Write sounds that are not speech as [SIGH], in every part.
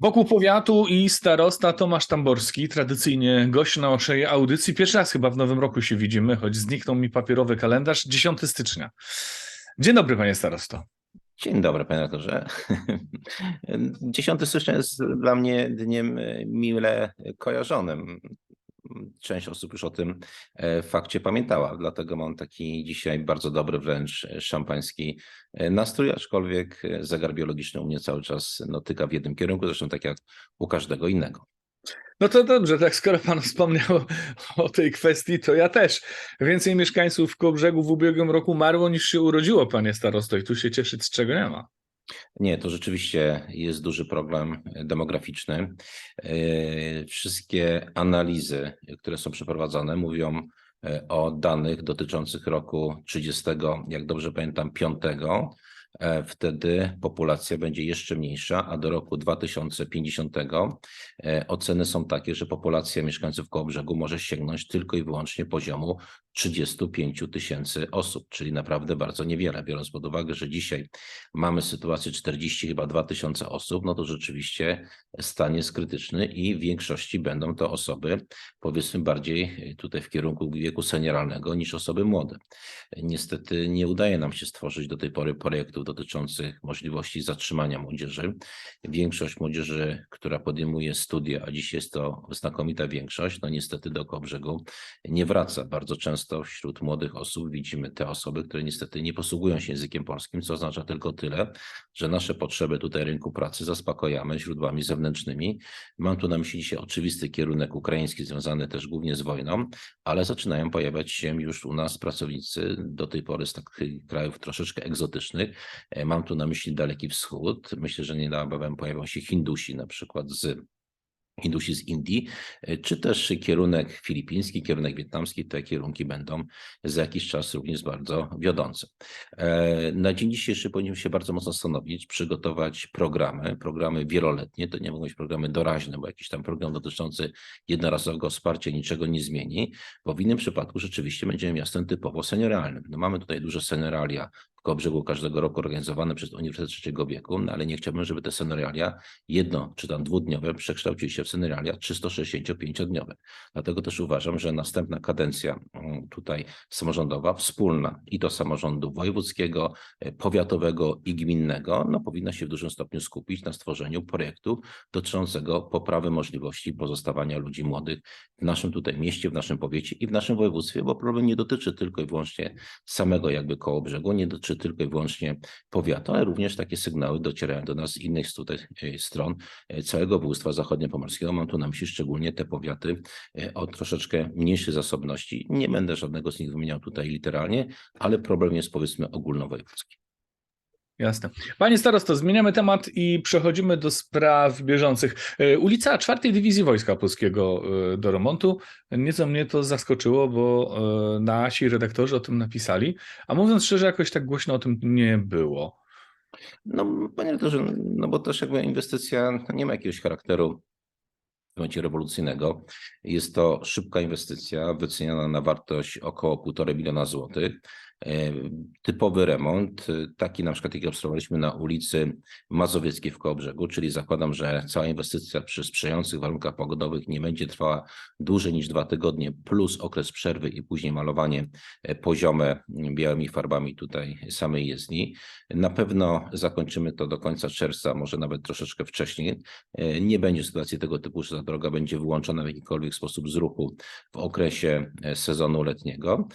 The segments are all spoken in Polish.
Wokół powiatu i starosta Tomasz Tamborski, tradycyjnie gość na naszej audycji. Pierwszy raz chyba w nowym roku się widzimy, choć zniknął mi papierowy kalendarz, 10 stycznia. Dzień dobry, panie starosto. Dzień dobry, panie redaktorze. [LAUGHS] 10 stycznia jest dla mnie dniem mile kojarzonym. Część osób już o tym e, fakcie pamiętała, dlatego mam taki dzisiaj bardzo dobry, wręcz szampański e, nastrój, aczkolwiek zegar biologiczny u mnie cały czas no, tyka w jednym kierunku, zresztą tak jak u każdego innego. No to dobrze, tak skoro pan wspomniał o tej kwestii, to ja też. Więcej mieszkańców Kołbrzegu w ubiegłym roku marło niż się urodziło, panie starosto, i tu się cieszyć z czego nie ma. Nie, to rzeczywiście jest duży problem demograficzny. E, Wszystkie analizy, które są przeprowadzane, mówią e, o danych dotyczących roku 30, jak dobrze pamiętam, 5. E, Wtedy populacja będzie jeszcze mniejsza, a do roku 2050 e, oceny są takie, że populacja mieszkańców Kołobrzegu może sięgnąć tylko i wyłącznie poziomu 35 tysięcy osób, czyli naprawdę bardzo niewiele. Biorąc pod uwagę, że dzisiaj mamy sytuację 40 chyba 2 tysiące osób, no to rzeczywiście stan jest krytyczny i w większości będą to osoby powiedzmy bardziej tutaj w kierunku wieku senioralnego niż osoby młode. Niestety nie udaje nam się stworzyć do tej pory projektów dotyczących możliwości zatrzymania młodzieży. Większość młodzieży, która podejmuje studia, a dziś jest to znakomita większość, no niestety do Kołbrzegu nie wraca. Bardzo często wśród młodych osób widzimy te osoby, które niestety nie posługują się językiem polskim, co oznacza tylko tyle, że nasze potrzeby tutaj rynku pracy zaspokojamy źródłami zewnętrznymi. Mam tu na myśli dzisiaj oczywisty kierunek ukraiński związany też głównie z wojną, ale zaczynają pojawiać się już u nas pracownicy do tej pory z takich krajów troszeczkę egzotycznych. E, Mam tu na myśli Daleki Wschód. Myślę, że niebawem pojawią się Hindusi, na przykład z Hindusi z Indii, e, czy też kierunek filipiński, kierunek wietnamski, te kierunki będą za jakiś czas również bardzo wiodące. E, Na dzień dzisiejszy powinniśmy się bardzo mocno zastanowić, przygotować programy, programy wieloletnie, to nie mogą być programy doraźne, bo jakiś tam program dotyczący jednorazowego wsparcia niczego nie zmieni, bo w innym przypadku rzeczywiście będziemy miastem typowo senioralnym. No mamy tutaj duże senioralia w Kołobrzegu każdego roku organizowane przez Uniwersytet Trzeciego Wieku, no ale nie chciałbym, żeby te senioralia jedno czy tam dwudniowe przekształciły się w senioralia 365-dniowe. Dlatego też uważam, że następna kadencja mm, tutaj samorządowa, wspólna i to samorządu wojewódzkiego, e, powiatowego i gminnego, no powinna się w dużym stopniu skupić na stworzeniu projektu dotyczącego poprawy możliwości pozostawania ludzi młodych w naszym tutaj mieście, w naszym powiecie i w naszym województwie, bo problem nie dotyczy tylko i wyłącznie samego jakby koło brzegu, nie dotyczy tylko i wyłącznie powiatu, ale również takie sygnały docierają do nas z innych tutaj e, stron e, całego województwa zachodniopomorskiego. Mam tu na myśli szczególnie te powiaty e, o troszeczkę mniejszej zasobności. Nie będę żadnego z nich wymieniał tutaj literalnie, ale problem jest powiedzmy ogólnowojewódzki. Jasne. Panie starosto, zmieniamy temat i przechodzimy do spraw bieżących. E, Ulica czwartej Dywizji Wojska Polskiego e, do remontu. Nieco mnie to zaskoczyło, bo e, nasi redaktorzy o tym napisali, a mówiąc szczerze, jakoś tak głośno o tym nie było. No, panie redaktorze, no bo też jakby inwestycja nie ma jakiegoś charakteru w momencie rewolucyjnego. Jest to szybka inwestycja wyceniana na wartość około 1,5 miliona złotych. E, Typowy remont, e, taki na przykład jaki obserwowaliśmy na ulicy Mazowieckiej w Kołobrzegu, czyli zakładam, że cała inwestycja przy sprzyjających warunkach pogodowych nie będzie trwała dłużej niż dwa tygodnie, plus okres przerwy i później malowanie e, poziome białymi farbami tutaj samej jezdni. Na pewno zakończymy to do końca czerwca, może nawet troszeczkę wcześniej. Nie będzie sytuacji tego typu, że ta droga będzie wyłączona w jakikolwiek sposób z ruchu w okresie sezonu letniego.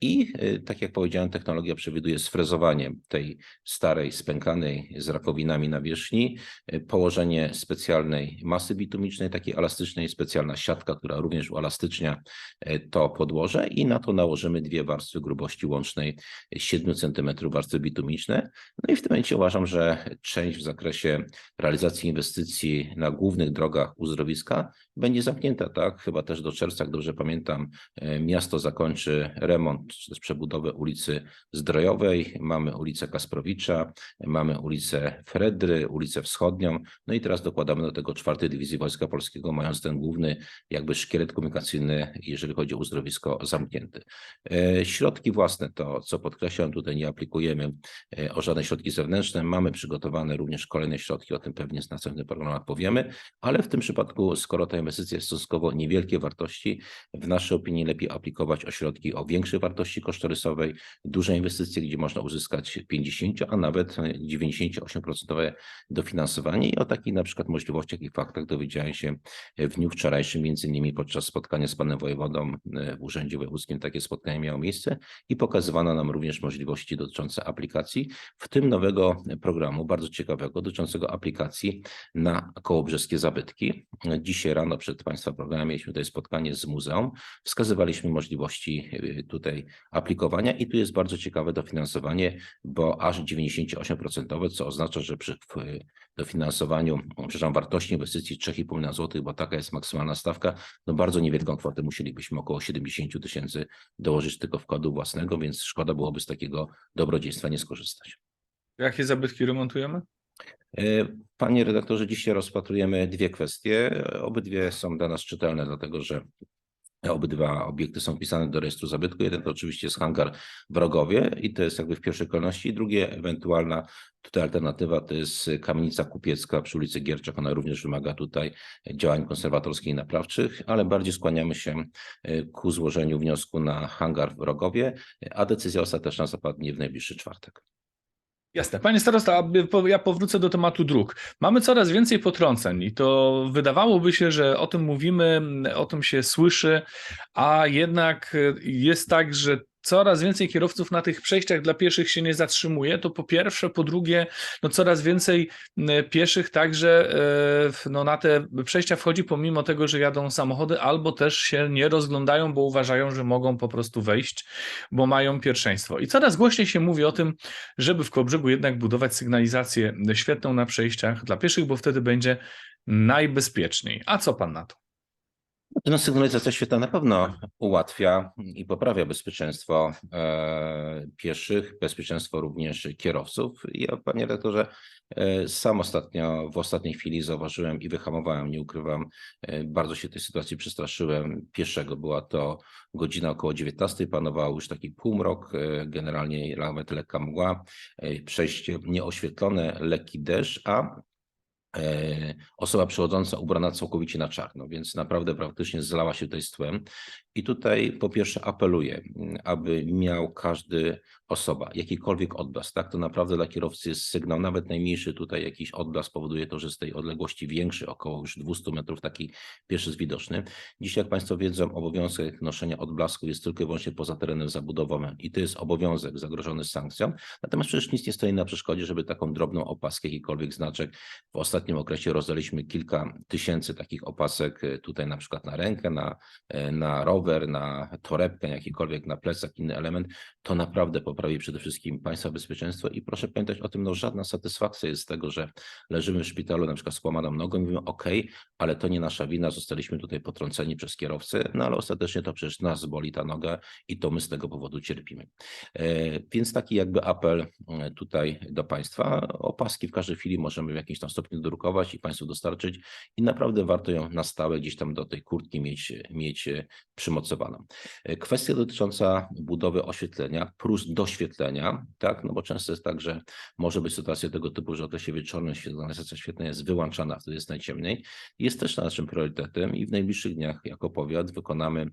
I tak jak powiedziałem, technologia przewiduje sfrezowanie tej starej, spękanej z rakowinami nawierzchni, e, położenie specjalnej masy bitumicznej, takiej elastycznej, specjalna siatka, która również uelastycznia e, to podłoże i na to nałożymy dwie warstwy grubości łącznej 7 cm warstwy bitumiczne. No i w tym momencie uważam, że część w zakresie realizacji inwestycji na głównych drogach uzdrowiska będzie zamknięta, tak? Chyba też do czerwca, jak dobrze pamiętam, e, miasto zakończy remont czy też przebudowę ulicy Zdrojowej, mamy ulicę Kasprowicza, mamy ulicę Fredry, ulicę Wschodnią, no i teraz dokładamy do tego czwartej Dywizji Wojska Polskiego, mając ten główny jakby szkielet komunikacyjny, jeżeli chodzi o uzdrowisko zamknięty. E, Środki własne, to co podkreślam, tutaj nie aplikujemy e, o żadne środki zewnętrzne, mamy przygotowane również kolejne środki, o tym pewnie w następnych programach powiemy, ale w tym przypadku, skoro ta inwestycja jest stosunkowo niewielkie wartości, w naszej opinii lepiej aplikować o środki o większej wartości kosztorysowej, duże inwestycje, gdzie można uzyskać 50, a nawet 98% dofinansowanie. I o takich na przykład możliwościach i faktach dowiedziałem się w dniu wczorajszym, między innymi podczas spotkania z panem wojewodą e, w Urzędzie Wojewódzkim takie spotkanie miało miejsce i pokazywano nam również możliwości dotyczące aplikacji, w tym nowego programu, bardzo ciekawego, dotyczącego aplikacji na kołobrzeskie zabytki. Dzisiaj rano przed Państwa programem mieliśmy tutaj spotkanie z muzeum, wskazywaliśmy możliwości y, tutaj aplikowania i tu jest bardzo ciekawe dofinansowanie, bo aż 98%, co oznacza, że przy dofinansowaniu, przepraszam, wartości inwestycji 3,5 miliona złotych, bo taka jest maksymalna stawka, no bardzo niewielką kwotę musielibyśmy około 70 tysięcy dołożyć tylko wkładu własnego, więc szkoda byłoby z takiego dobrodziejstwa nie skorzystać. Jakie zabytki remontujemy? E, Panie redaktorze, dzisiaj rozpatrujemy dwie kwestie. Obydwie są dla nas czytelne, dlatego że obydwa obiekty są wpisane do rejestru zabytku. Jeden to oczywiście jest hangar w Rogowie i to jest jakby w pierwszej kolejności. Drugie, ewentualna tutaj alternatywa to jest kamienica kupiecka przy ulicy Gierczak. Ona również wymaga tutaj działań konserwatorskich i naprawczych, ale bardziej skłaniamy się e, ku złożeniu wniosku na hangar w Rogowie, a decyzja ostateczna zapadnie w najbliższy czwartek. Jasne. Panie starosta, ja powrócę do tematu dróg. Mamy coraz więcej potrąceń i to wydawałoby się, że o tym mówimy, o tym się słyszy, a jednak jest tak, że coraz więcej kierowców na tych przejściach dla pieszych się nie zatrzymuje. To po pierwsze, po drugie, no coraz więcej pieszych także e, no na te przejścia wchodzi pomimo tego, że jadą samochody, albo też się nie rozglądają, bo uważają, że mogą po prostu wejść, bo mają pierwszeństwo. I coraz głośniej się mówi o tym, żeby w Kołobrzegu jednak budować sygnalizację świetną na przejściach dla pieszych, bo wtedy będzie najbezpieczniej. A co pan na to? No, sygnalizacja świetna na pewno ułatwia i poprawia bezpieczeństwo e, pieszych, bezpieczeństwo również kierowców. Ja, panie redaktorze, e, sam ostatnio, w ostatniej chwili zauważyłem i wyhamowałem, nie ukrywam, e, bardzo się tej sytuacji przestraszyłem pieszego. Była to godzina około 19, panował już taki półmrok, generalnie nawet lekka mgła, przejście nieoświetlone, lekki deszcz, a osoba przechodząca ubrana całkowicie na czarno, więc naprawdę praktycznie zlała się tutaj z tłem. I tutaj po pierwsze apeluję, m, aby miał każdy osoba jakikolwiek odblask, tak? To naprawdę dla kierowcy jest sygnał, nawet najmniejszy tutaj jakiś odblask powoduje to, że z tej odległości większej, około już 200 metrów, taki pierwszy jest widoczny. Dziś, jak Państwo wiedzą, obowiązek noszenia odblasku jest tylko i wyłącznie poza terenem zabudowowym i to jest obowiązek zagrożony sankcją. Natomiast przecież nic nie stoi na przeszkodzie, żeby taką drobną opaskę, jakikolwiek znaczek. W ostatnim okresie rozdaliśmy kilka tysięcy takich opasek e, tutaj na przykład na rękę, na, e, na rower, na torebkę, jakikolwiek na plecak, inny element. To naprawdę poprawi przede wszystkim Państwa bezpieczeństwo i proszę pamiętać o tym, no żadna satysfakcja jest z tego, że leżymy w szpitalu na przykład z połamaną nogą i mówimy ok, ale to nie nasza wina, zostaliśmy tutaj potrąceni przez kierowcę, no ale ostatecznie to przecież nas boli ta noga i to my z tego powodu cierpimy. E, Więc taki jakby apel e, tutaj do Państwa. Opaski w każdej chwili możemy w jakimś tam stopniu drukować i Państwu dostarczyć i naprawdę warto ją na stałe gdzieś tam do tej kurtki mieć, mieć e, E, Kwestia dotycząca budowy oświetlenia plus doświetlenia, tak, no bo często jest tak, że może być sytuacja tego typu, że w okresie wieczornym sygnalizacja świetlna jest wyłączana, wtedy jest najciemniej. Jest też naszym priorytetem i w najbliższych dniach jako powiat wykonamy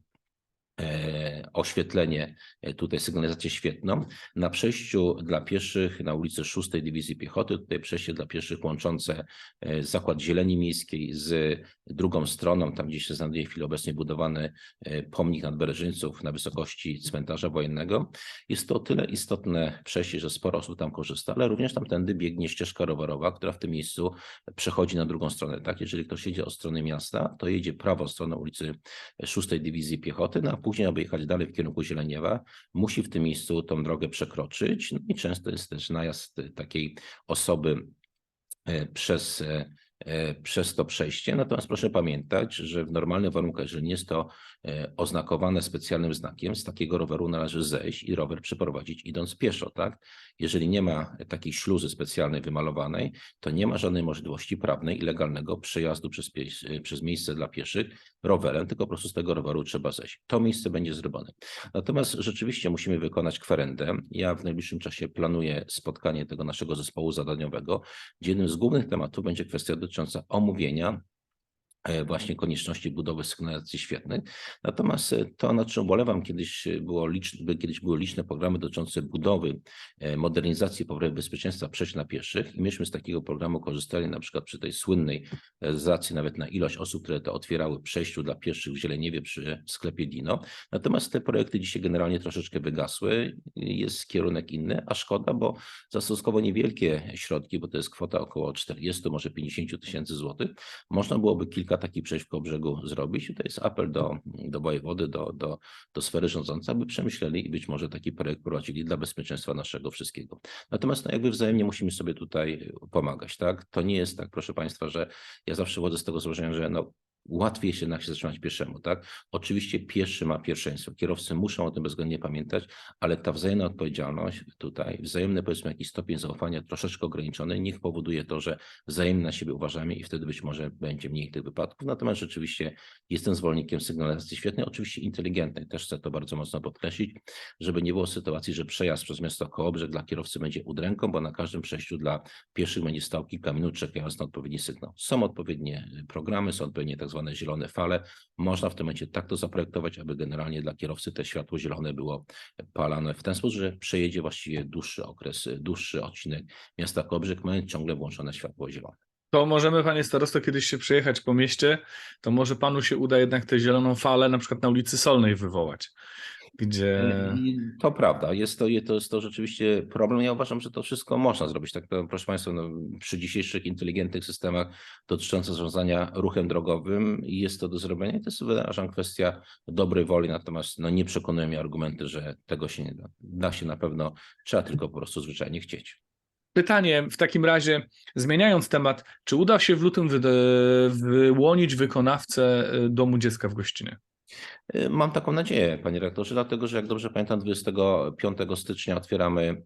oświetlenie, e, tutaj sygnalizację świetną. Na przejściu dla pieszych na ulicy 6 Dywizji Piechoty, tutaj przejście dla pieszych łączące e, Zakład Zieleni Miejskiej z drugą stroną, tam gdzie się znajduje w chwili obecnej budowany e, pomnik nadbereżyńców na wysokości cmentarza wojennego. Jest to o tyle istotne przejście, że sporo osób tam korzysta, ale również tamtędy biegnie ścieżka rowerowa, która w tym miejscu przechodzi na drugą stronę. Tak, jeżeli ktoś jedzie od strony miasta, to jedzie prawą stronę ulicy 6 Dywizji Piechoty, no a później, aby jechać dalej w kierunku Zieleniewa, musi w tym miejscu tą drogę przekroczyć. No i często jest też najazd takiej osoby e, przez e, przez to przejście. Natomiast proszę pamiętać, że w normalnych warunkach, jeżeli nie jest to e, oznakowane specjalnym znakiem, z takiego roweru należy zejść i rower przeprowadzić idąc pieszo, tak? Jeżeli nie ma takiej śluzy specjalnej wymalowanej, to nie ma żadnej możliwości prawnej i legalnego przejazdu przez, pie- przez miejsce dla pieszych rowerem, tylko po prostu z tego roweru trzeba zejść. To miejsce będzie zrobione. Natomiast rzeczywiście musimy wykonać kwerendę. Ja w najbliższym czasie planuję spotkanie tego naszego zespołu zadaniowego, gdzie jednym z głównych tematów będzie kwestia dotycząca omówienia właśnie konieczności budowy sygnalizacji świetnych. Natomiast e, to, nad czym ubolewam, kiedyś było liczne, kiedyś były liczne programy dotyczące budowy, e, modernizacji poprawy bezpieczeństwa przejść na pieszych i myśmy z takiego programu korzystali na przykład przy tej słynnej e, z nawet na ilość osób, które to otwierały przejściu dla pieszych w Zieleniewie przy sklepie Dino. Natomiast te projekty dzisiaj generalnie troszeczkę wygasły. Jest kierunek inny, a szkoda, bo za stosunkowo niewielkie środki, bo to jest kwota około 40, może 50 tysięcy złotych, można byłoby kilka takich przejść brzegu zrobić. I to jest apel do, do wojewody, do, do, do sfery rządzącej, aby przemyśleli i być może taki projekt prowadzili dla bezpieczeństwa naszego wszystkiego. Natomiast no jakby wzajemnie musimy sobie tutaj pomagać, tak? To nie jest tak, proszę Państwa, że ja zawsze wodzę z tego założenia, że no, łatwiej się jednak się zatrzymać pieszemu, tak? Oczywiście pieszy ma pierwszeństwo. Kierowcy muszą o tym bezwzględnie pamiętać, ale ta wzajemna odpowiedzialność tutaj, wzajemny powiedzmy jakiś stopień zaufania troszeczkę ograniczony, niech powoduje to, że wzajemnie na siebie uważamy i wtedy być może będzie mniej tych wypadków. Natomiast rzeczywiście jestem zwolennikiem sygnalizacji świetnej, oczywiście inteligentnej. Też chcę to bardzo mocno podkreślić, żeby nie było sytuacji, że przejazd przez miasto Kołobrzeg dla kierowcy będzie udręką, bo na każdym przejściu dla pieszych będzie stał kilka minut czekając na odpowiedni sygnał. Są odpowiednie programy, są odpowiednie tak zwane zielone fale. Można w tym momencie tak to zaprojektować, aby generalnie dla kierowcy te światło zielone było palane w ten sposób, że przejedzie właściwie dłuższy okres, dłuższy odcinek miasta Kołobrzeg, mając ciągle włączone światło zielone. To możemy, panie starosto, kiedyś się przejechać po mieście, to może panu się uda jednak tę zieloną falę na przykład na ulicy Solnej wywołać, gdzie... To prawda, jest to, to jest to rzeczywiście problem. Ja uważam, że to wszystko można zrobić. Tak, to, proszę Państwa, no, przy dzisiejszych inteligentnych systemach dotyczących zarządzania ruchem drogowym jest to do zrobienia i to jest uważam kwestia dobrej woli, natomiast no, nie przekonują mnie argumenty, że tego się nie da. Da się na pewno, trzeba tylko po prostu zwyczajnie chcieć. Pytanie w takim razie, zmieniając temat, czy uda się w lutym wyłonić wykonawcę y, Domu Dziecka w Gościnie? Y, Mam taką nadzieję, panie rektorze, dlatego że jak dobrze pamiętam, 25 stycznia otwieramy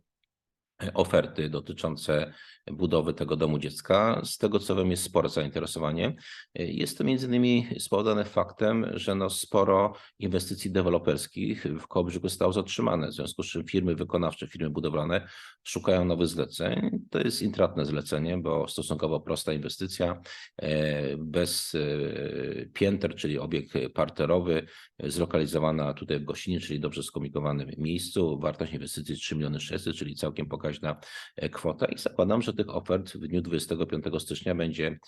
e, oferty dotyczące budowy tego domu dziecka. Z tego co wiem jest spore zainteresowanie. Jest to między innymi spowodowane faktem, że no sporo inwestycji deweloperskich w Kołobrzegu zostało zatrzymane, w związku z czym firmy wykonawcze, firmy budowlane szukają nowych zleceń. To jest intratne zlecenie, bo stosunkowo prosta inwestycja, e, bez e, pięter, czyli obiekt parterowy, zlokalizowana tutaj w Gościnie, czyli dobrze skomunikowanym miejscu. Wartość inwestycji 3 miliony 600, czyli całkiem pokaźna e, kwota i zakładam, tych ofert w dniu 25 stycznia będzie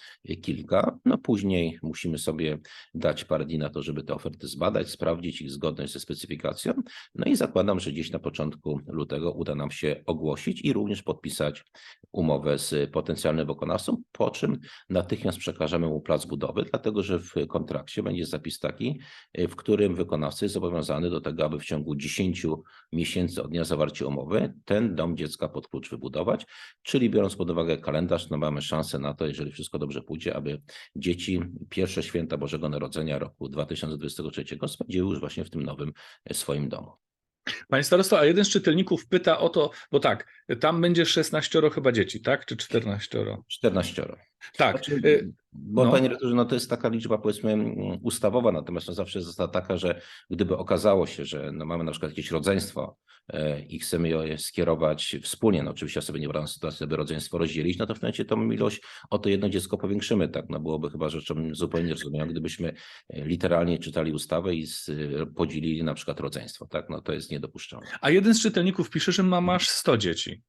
kilka. No później musimy sobie dać parę dni na to, żeby te oferty zbadać, sprawdzić ich zgodność ze specyfikacją. No i zakładam, że gdzieś na początku lutego uda nam się ogłosić i również podpisać umowę z potencjalnym wykonawcą, po czym natychmiast przekażemy mu plac budowy, dlatego że w kontrakcie będzie zapis taki, y, w którym wykonawca jest zobowiązany do tego, aby w ciągu 10 miesięcy od dnia zawarcia umowy ten dom dziecka pod klucz wybudować, czyli biorąc pod uwagę kalendarz, no mamy szansę na to, jeżeli wszystko dobrze pójdzie, aby dzieci pierwsze święta Bożego Narodzenia roku 2023 spędziły już właśnie w tym nowym y, swoim domu. Panie starosto, a jeden z czytelników pyta o to, bo tak, tam będzie 16 chyba dzieci, tak? Czy 14? 14. Tak. Znaczy, y, Bo no. panie redaktorze, no to jest taka liczba powiedzmy mm, ustawowa, natomiast no zawsze jest taka, że gdyby okazało się, że no mamy na przykład jakieś rodzeństwo e, i chcemy je skierować wspólnie, no oczywiście ja sobie nie wyobrażam sytuacji, aby rodzeństwo rozdzielić, no to w tym momencie tą ilość o to jedno dziecko powiększymy, tak, no byłoby chyba rzeczą zupełnie niezrozumiałą, gdybyśmy e, literalnie czytali ustawę i e, podzielili na przykład rodzeństwo, tak, no to jest niedopuszczalne. A jeden z czytelników pisze, że ma masz 100 dzieci.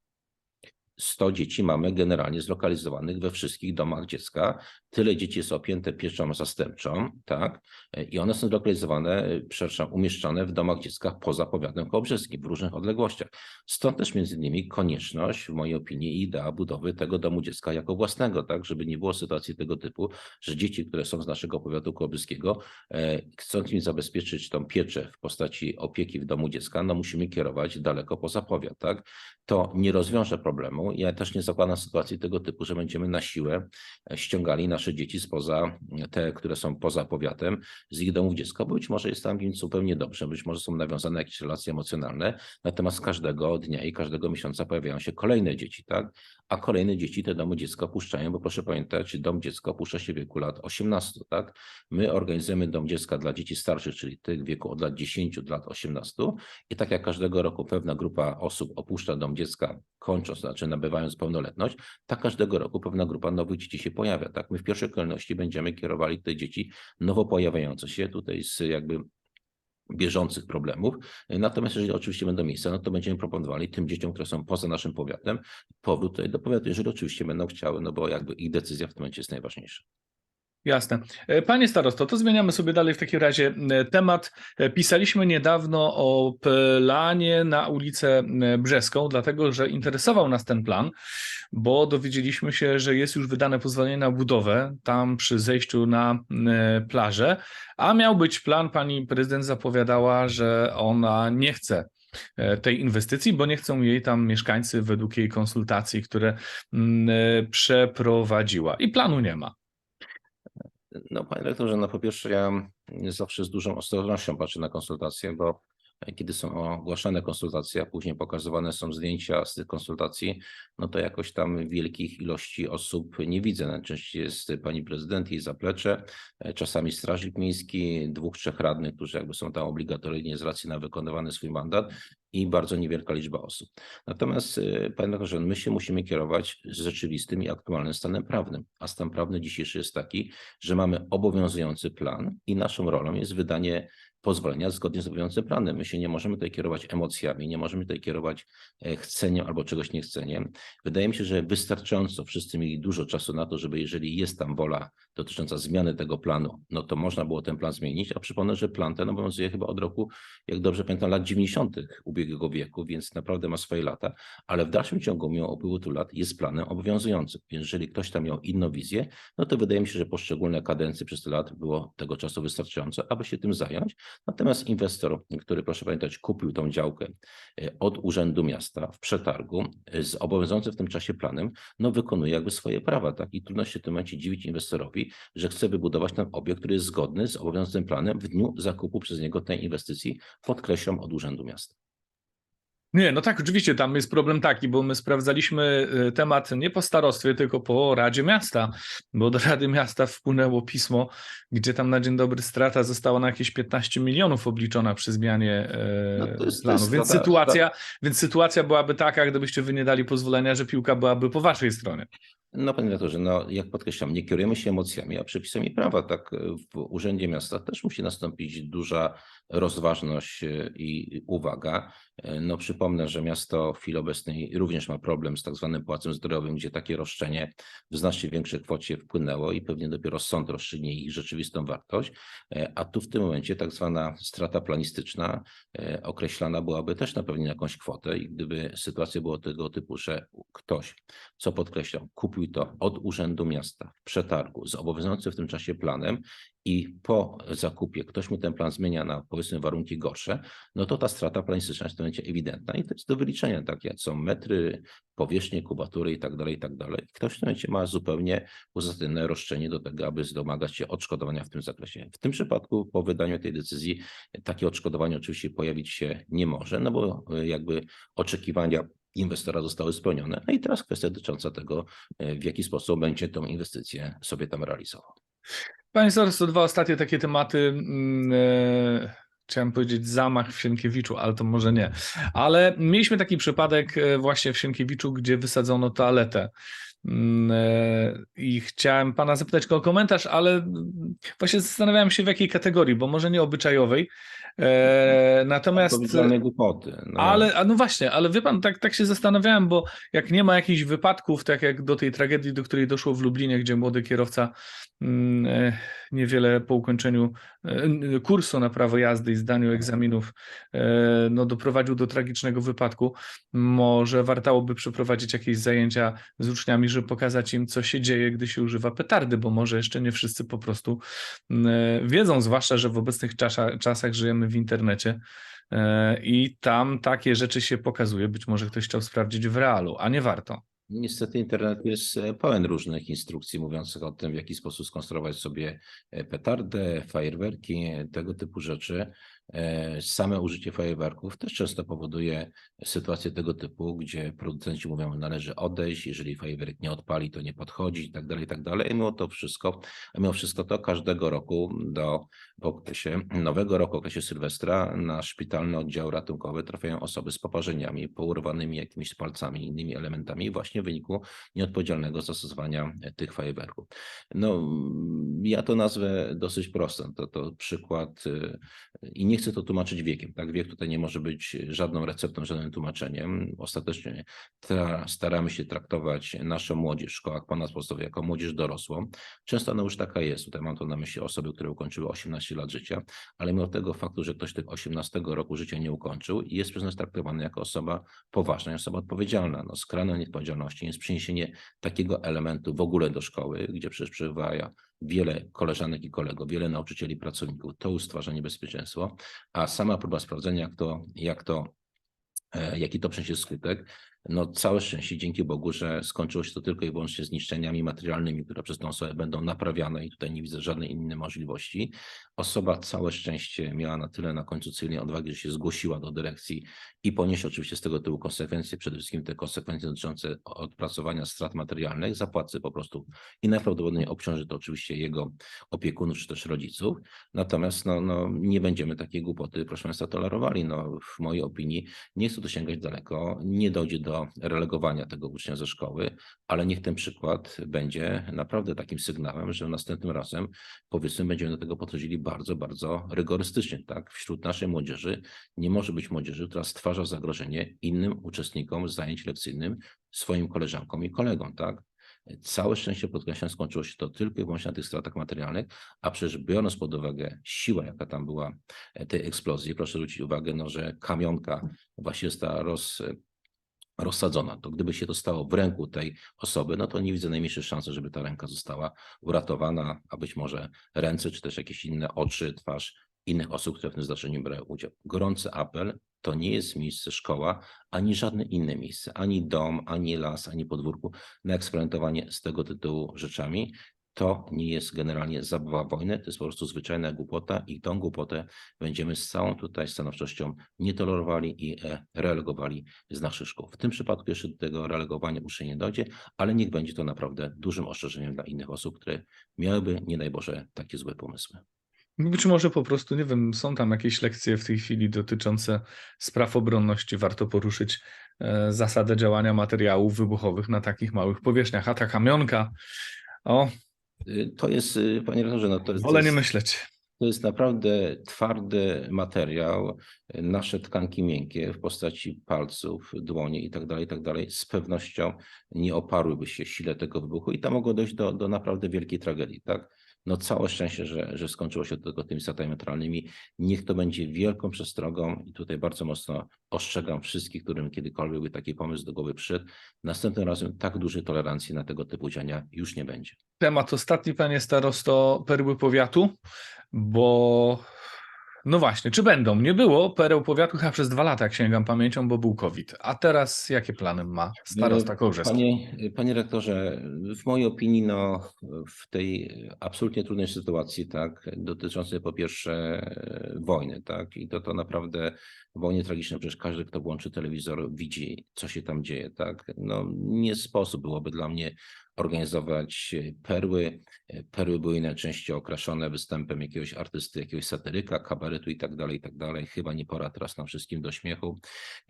100 dzieci mamy generalnie zlokalizowanych we wszystkich domach dziecka, tyle dzieci jest objęte pieczą zastępczą, tak, i one są zlokalizowane, przepraszam, umieszczone w domach dziecka poza powiatem kołobrzeskim w różnych odległościach. Stąd też między innymi konieczność, w mojej opinii, idea budowy tego domu dziecka jako własnego, tak, żeby nie było sytuacji tego typu, że dzieci, które są z naszego powiatu kołobrzeskiego, e, chcąc im zabezpieczyć tą pieczę w postaci opieki w domu dziecka, no musimy kierować daleko poza powiat, tak. To nie rozwiąże problemu. Ja też nie zakładam sytuacji tego typu, że będziemy na siłę e, ściągali nasze dzieci spoza, te, które są poza powiatem, z ich domów dziecka, bo być może jest tam im zupełnie dobrze, być może są nawiązane jakieś relacje emocjonalne, natomiast każdego dnia i każdego miesiąca pojawiają się kolejne dzieci, tak? A kolejne dzieci te domy dziecka opuszczają, bo proszę pamiętać, dom dziecka opuszcza się w wieku lat 18, tak? My organizujemy dom dziecka dla dzieci starszych, czyli tych w wieku od lat 10 do lat 18 i tak jak każdego roku pewna grupa osób opuszcza dom dziecka, kończąc, znaczy nabywając pełnoletność, tak każdego roku pewna grupa nowych dzieci się pojawia, tak? My w pierwszej kolejności będziemy kierowali te dzieci nowo pojawiające się tutaj z jakby bieżących problemów. Natomiast jeżeli oczywiście będą miejsca, no to będziemy proponowali tym dzieciom, które są poza naszym powiatem, powrót tutaj do powiatu, jeżeli oczywiście będą chciały, no bo jakby ich decyzja w tym momencie jest najważniejsza. Jasne. E, Panie starosto, to zmieniamy sobie dalej w takim razie e, temat. E, Pisaliśmy niedawno o planie na ulicę Brzeską, dlatego że interesował nas ten plan, bo dowiedzieliśmy się, że jest już wydane pozwolenie na budowę tam przy zejściu na plażę, a miał być plan, pani prezydent zapowiadała, że ona nie chce tej inwestycji, bo nie chcą jej tam mieszkańcy według jej konsultacji, które mm, przeprowadziła. I planu nie ma. No, panie rektorze, no po pierwsze ja zawsze z dużą ostrożnością patrzę na konsultacje, bo kiedy są ogłaszane konsultacje, a później pokazywane są zdjęcia z tych konsultacji, no to jakoś tam wielkich ilości osób nie widzę. Najczęściej jest pani prezydent, jej zaplecze, e, czasami strażnik miejski, dwóch, trzech radnych, którzy jakby są tam obligatoryjnie z racji na wykonywany swój mandat i bardzo niewielka liczba osób. Natomiast, e, panie doktorze, my się musimy kierować z rzeczywistym i aktualnym stanem prawnym, a stan prawny dzisiejszy jest taki, że mamy obowiązujący plan i naszą rolą jest wydanie pozwolenia zgodnie z obowiązującym planem. My się nie możemy tutaj kierować emocjami, nie możemy tutaj kierować e, chceniem albo czegoś niechceniem. Wydaje mi się, że wystarczająco wszyscy mieli dużo czasu na to, żeby jeżeli jest tam wola dotycząca zmiany tego planu, no to można było ten plan zmienić, a przypomnę, że plan ten obowiązuje chyba od roku, jak dobrze pamiętam, lat 90. ubiegłego wieku, więc naprawdę ma swoje lata, ale w dalszym ciągu, mimo upływu tu lat, jest planem obowiązującym. Więc jeżeli ktoś tam miał inną wizję, no to wydaje mi się, że poszczególne kadencje przez te lat było tego czasu wystarczająco, aby się tym zająć. Natomiast inwestor, który proszę pamiętać, kupił tą działkę e, od Urzędu Miasta w przetargu e, z obowiązującym w tym czasie planem, no wykonuje jakby swoje prawa, tak? I trudno się w tym momencie dziwić inwestorowi, że chce wybudować ten obiekt, który jest zgodny z obowiązującym planem w dniu zakupu przez niego tej inwestycji, podkreślam, od Urzędu Miasta. Nie, no tak, oczywiście tam jest problem taki, bo my sprawdzaliśmy y, temat nie po starostwie, tylko po Radzie Miasta, bo do Rady Miasta wpłynęło pismo, gdzie tam na dzień dobry strata została na jakieś 15 milionów obliczona przy zmianie e, No to jest- to planu. więc, strata- sytuacja, więc sytuacja byłaby taka, gdybyście wy nie dali pozwolenia, że piłka byłaby po waszej stronie. No, panie redaktorze, no jak podkreślam, nie kierujemy się emocjami, a przepisami prawa. Tak w Urzędzie Miasta też musi nastąpić duża rozważność e, i uwaga. E, No przypomnę, że miasto w chwili obecnej również ma problem z tak zwanym płacem zdrowym, gdzie takie roszczenie w znacznie większej kwocie wpłynęło i pewnie dopiero sąd rozstrzygnie ich rzeczywistą wartość. E, A tu w tym momencie tak zwana strata planistyczna określana byłaby też na pewno jakąś kwotę i gdyby sytuacja była tego typu, że ktoś, co podkreślam, kupił to od Urzędu Miasta w przetargu z obowiązującym w tym czasie planem i po zakupie ktoś mu ten plan zmienia na powiedzmy warunki gorsze, no to ta strata planistyczna jest w tym momencie ewidentna i to jest do wyliczenia, tak jak są metry, powierzchnie, kubatury i tak dalej, i tak dalej. Ktoś w tym momencie ma zupełnie uzasadnione roszczenie do tego, aby domagać się odszkodowania w tym zakresie. W tym przypadku po wydaniu tej decyzji takie odszkodowanie oczywiście pojawić się nie może, no bo y, jakby oczekiwania inwestora zostały spełnione. No i teraz kwestia dotycząca tego, y, w jaki sposób będzie tą inwestycję sobie tam realizował. Panie starosto, dwa ostatnie takie tematy. mm, E, chciałem powiedzieć zamach w Sienkiewiczu, ale to może nie. Ale mieliśmy taki przypadek e, właśnie w Sienkiewiczu, gdzie wysadzono toaletę I chciałem pana zapytać o komentarz, ale mm, właśnie zastanawiałem się w jakiej kategorii, bo może nie obyczajowej. E, Natomiast. Głupoty. No. Ale, a no właśnie, ale wie pan, tak, tak się zastanawiałem, bo jak nie ma jakichś wypadków, tak jak do tej tragedii, do której doszło w Lublinie, gdzie młody kierowca mm, e, niewiele po ukończeniu e, kursu na prawo jazdy i zdaniu egzaminów e, no, doprowadził do tragicznego wypadku, może wartałoby przeprowadzić jakieś zajęcia z uczniami, żeby pokazać im, co się dzieje, gdy się używa petardy, bo może jeszcze nie wszyscy po prostu e, wiedzą, zwłaszcza, że w obecnych czasach, czasach żyjemy w internecie. I tam takie rzeczy się pokazuje. Być może ktoś chciał sprawdzić w realu, a nie warto. Niestety internet jest e, pełen różnych instrukcji mówiących o tym, w jaki sposób skonstruować sobie e, petardę, fajerwerki, tego typu rzeczy. E, Same użycie fajerwerków też często powoduje sytuacje tego typu, gdzie producenci mówią, należy odejść, jeżeli fajerwerk nie odpali, to nie podchodzi i tak dalej, i tak dalej. I mimo to wszystko, mimo wszystko to każdego roku do po okresie nowego roku, okresie Sylwestra na szpitalny oddział ratunkowy trafiają osoby z poparzeniami, pourwanymi jakimiś palcami, innymi elementami właśnie w wyniku nieodpowiedzialnego zastosowania tych fajerwerków. No, ja to nazwę dosyć prosto. To, to przykład y, i nie chcę to tłumaczyć wiekiem. Tak, wiek tutaj nie może być żadną receptą, żadnym tłumaczeniem. Ostatecznie tra- staramy się traktować naszą młodzież w szkołach ponadpodstawowych jako młodzież dorosłą. Często ona już taka jest. Tutaj mam to na myśli osoby, które ukończyły 18 lat życia, ale mimo tego faktu, że ktoś tych 18 roku życia nie ukończył, jest przez nas traktowany jako osoba poważna osoba odpowiedzialna. No, skrajną nieodpowiedzialności jest przyniesienie takiego elementu w ogóle do szkoły, gdzie przecież przebywa wiele koleżanek i kolegów, wiele nauczycieli, pracowników. To już stwarza niebezpieczeństwo, a sama próba sprawdzenia, jak to, jak to e, jaki to przyniesie skutek. No całe szczęście, dzięki Bogu, że skończyło się to tylko i wyłącznie zniszczeniami materialnymi, które przez tą osobę będą naprawiane i tutaj nie widzę żadnej innej możliwości. Osoba całe szczęście miała na tyle na końcu cywilnej odwagi, że się zgłosiła do dyrekcji i poniesie oczywiście z tego tyłu konsekwencje, przede wszystkim te konsekwencje dotyczące odpracowania strat materialnych, zapłacę po prostu i najprawdopodobniej obciąży to oczywiście jego opiekunów czy też rodziców. Natomiast no, no, nie będziemy takiej głupoty, proszę Państwa, tolerowali. No, w mojej opinii nie chcę tu sięgać daleko, nie dojdzie do relegowania tego ucznia ze szkoły, ale niech ten przykład będzie naprawdę takim sygnałem, że następnym razem powiedzmy będziemy do tego podchodzili bardzo, bardzo rygorystycznie. Tak? Wśród naszej młodzieży nie może być młodzieży, która stwarza zagrożenie innym uczestnikom zajęć lekcyjnym, swoim koleżankom i kolegom. Tak? Całe szczęście, podkreślam, skończyło się to tylko i wyłącznie na tych stratach materialnych, a przecież biorąc pod uwagę siłę, jaka tam była e, tej eksplozji, proszę zwrócić uwagę, no, że kamionka właśnie została roz, rozsadzona, to gdyby się to stało w ręku tej osoby, no to nie widzę najmniejszej szansy, żeby ta ręka została uratowana, a być może ręce, czy też jakieś inne oczy, twarz innych osób, które w tym zdarzeniu brały udział. Gorący apel, to nie jest miejsce szkoła, ani żadne inne miejsce, ani dom, ani las, ani podwórku na eksperymentowanie z tego tytułu rzeczami. To nie jest generalnie zabawa wojny, to jest po prostu zwyczajna głupota i tą głupotę będziemy z całą tutaj stanowczością nie tolerowali i e, relegowali z naszych szkół. W tym przypadku jeszcze do tego relegowania uczeń nie dojdzie, ale niech będzie to naprawdę dużym ostrzeżeniem dla innych osób, które miałyby, nie daj Boże, takie złe pomysły. Być może po prostu, nie wiem, są tam jakieś lekcje w tej chwili dotyczące spraw obronności. Warto poruszyć e, zasadę działania materiałów wybuchowych na takich małych powierzchniach. A ta kamionka, o, To jest, y, panie redaktorze, no to jest, wolę nie myśleć. to jest naprawdę twardy materiał. Nasze tkanki miękkie w postaci palców, dłoni i tak dalej, i tak dalej, z pewnością nie oparłyby się sile tego wybuchu i tam mogło dojść do, do naprawdę wielkiej tragedii, tak? No całe szczęście, że, że skończyło się to tylko tymi stratami materialnymi. Niech to będzie wielką przestrogą i tutaj bardzo mocno ostrzegam wszystkich, którym kiedykolwiek by taki pomysł do głowy przyszedł. Następnym razem tak dużej tolerancji na tego typu działania już nie będzie. Temat ostatni, panie starosto, perły powiatu, bo no właśnie, czy będą? Nie było pereł powiatu chyba przez dwa lata, jak sięgam pamięcią, bo był COVID. A teraz jakie plany ma starosta Kołżeski? Panie, panie rektorze, w mojej opinii, no, w tej absolutnie trudnej sytuacji, tak, dotyczącej po pierwsze wojny, tak, i to, to naprawdę wojny tragiczne, przecież każdy, kto włączy telewizor, widzi, co się tam dzieje, tak. No, nie sposób byłoby dla mnie organizować perły. Perły były najczęściej okraszone występem jakiegoś artysty, jakiegoś satyryka, kabaretu i tak dalej, i tak dalej. Chyba nie pora teraz nam wszystkim do śmiechu.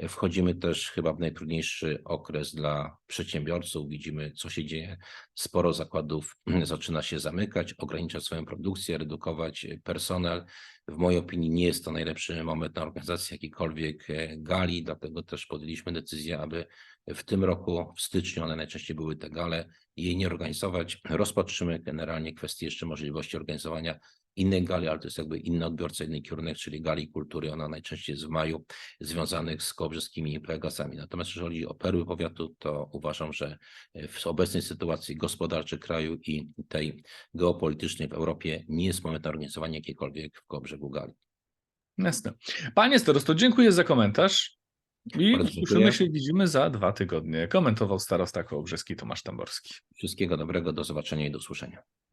Wchodzimy też chyba w najtrudniejszy okres dla przedsiębiorców. Widzimy, co się dzieje. Sporo zakładów [CLEARS THROAT] zaczyna się zamykać, ograniczać swoją produkcję, redukować personel. W mojej opinii nie jest to najlepszy moment na organizację jakiejkolwiek e, gali, dlatego też podjęliśmy decyzję, aby w tym roku, w styczniu, one najczęściej były te gale, jej nie organizować. Rozpatrzymy generalnie kwestię jeszcze możliwości organizowania innej gali, ale to jest jakby inny odbiorca, inny kierunek, czyli gali kultury. Ona najczęściej jest w maju, związanych z kołbrzeskimi Pegasami. Natomiast jeżeli chodzi o perły powiatu, to uważam, że w obecnej sytuacji gospodarczej kraju i tej geopolitycznej w Europie nie jest moment na organizowanie jakiejkolwiek w Kołbrzegu gali. Jasne. Panie starosto, dziękuję za komentarz. I słyszymy się i widzimy za dwa tygodnie. Komentował starosta kołobrzeski Tomasz Tamborski. Wszystkiego dobrego, do zobaczenia i do usłyszenia.